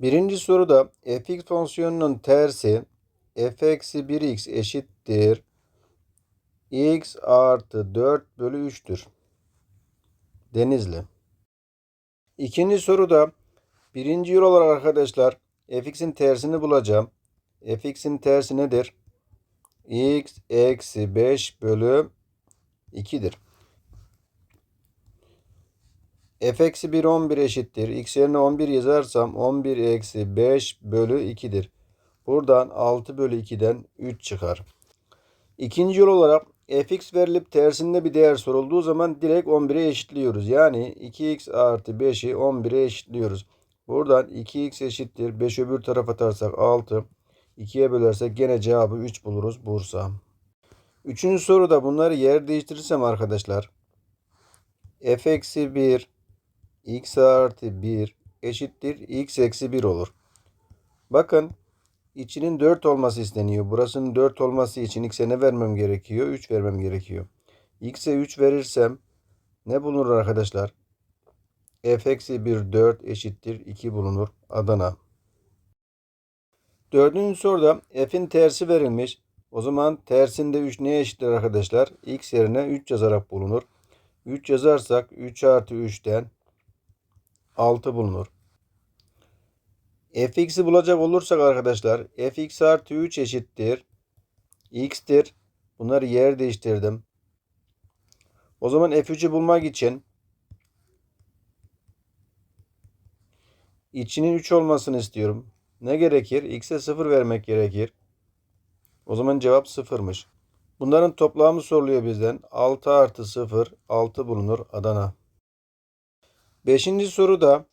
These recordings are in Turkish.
Birinci soruda fx fonksiyonunun tersi f eksi 1x eşittir x artı 4 bölü 3'tür. Denizli. İkinci soruda birinci yol olarak arkadaşlar fx'in tersini bulacağım. fx'in tersi nedir? x eksi 5 bölü 2'dir. F eksi 1 11 eşittir. x yerine 11 yazarsam 11 eksi 5 bölü 2'dir. Buradan 6 bölü 2'den 3 çıkar. İkinci yol olarak fx verilip tersinde bir değer sorulduğu zaman direkt 11'e eşitliyoruz. Yani 2x artı 5'i 11'e eşitliyoruz. Buradan 2x eşittir. 5 öbür tarafa atarsak 6. 2'ye bölersek gene cevabı 3 buluruz. Bursa. Üçüncü soruda bunları yer değiştirirsem arkadaşlar. f eksi 1 x artı 1 eşittir x eksi 1 olur. Bakın içinin 4 olması isteniyor. Burasının 4 olması için x'e ne vermem gerekiyor? 3 vermem gerekiyor. x'e 3 verirsem ne bulunur arkadaşlar? f eksi 1 4 eşittir 2 bulunur. Adana. Dördüncü soruda f'in tersi verilmiş. O zaman tersinde 3 neye eşittir arkadaşlar? x yerine 3 yazarak bulunur. 3 yazarsak 3 artı 3'ten 6 bulunur. fx'i bulacak olursak arkadaşlar fx artı 3 eşittir. x'tir. Bunları yer değiştirdim. O zaman f3'ü bulmak için içinin 3 olmasını istiyorum. Ne gerekir? x'e 0 vermek gerekir. O zaman cevap 0'mış. Bunların toplamı soruluyor bizden. 6 artı 0 6 bulunur Adana. Beşinci soruda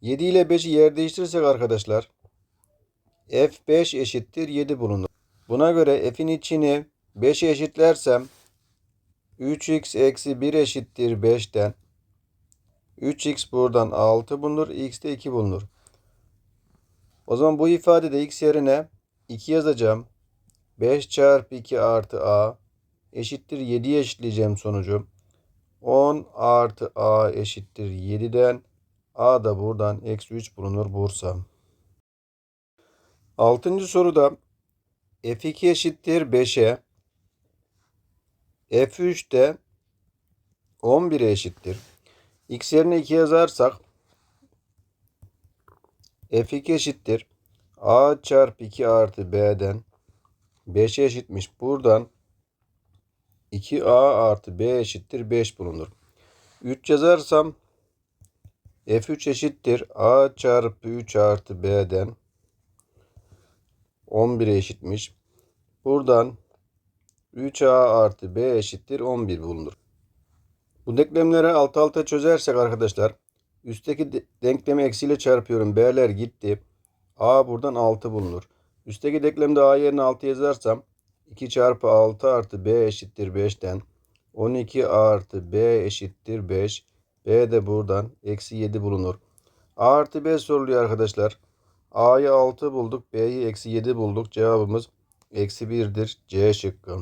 7 ile 5'i yer değiştirirsek arkadaşlar f5 eşittir 7 bulunur. Buna göre f'in içini 5'e eşitlersem 3x eksi 1 eşittir 5'ten 3x buradan 6 bulunur. x de 2 bulunur. O zaman bu ifadede x yerine 2 yazacağım. 5 çarpı 2 artı a eşittir 7'ye eşitleyeceğim sonucu. 10 artı a eşittir 7'den a da buradan eksi 3 bulunur Bursa. Altıncı soruda f2 eşittir 5'e f3 de 11'e eşittir. x yerine 2 yazarsak f2 eşittir a çarpı 2 artı b'den 5'e eşitmiş. Buradan 2a artı b eşittir 5 bulunur. 3 yazarsam f3 eşittir a çarpı 3 artı b'den 11'e eşitmiş. Buradan 3a artı b eşittir 11 bulunur. Bu denklemleri alt alta çözersek arkadaşlar üstteki denklemi eksiyle çarpıyorum. B'ler gitti. A buradan 6 bulunur. Üstteki denklemde A yerine 6 yazarsam 2 çarpı 6 artı B eşittir 5'ten 12 artı B eşittir 5. B de buradan eksi 7 bulunur. A artı B soruluyor arkadaşlar. A'yı 6 bulduk. B'yi eksi 7 bulduk. Cevabımız eksi 1'dir. C şıkkı.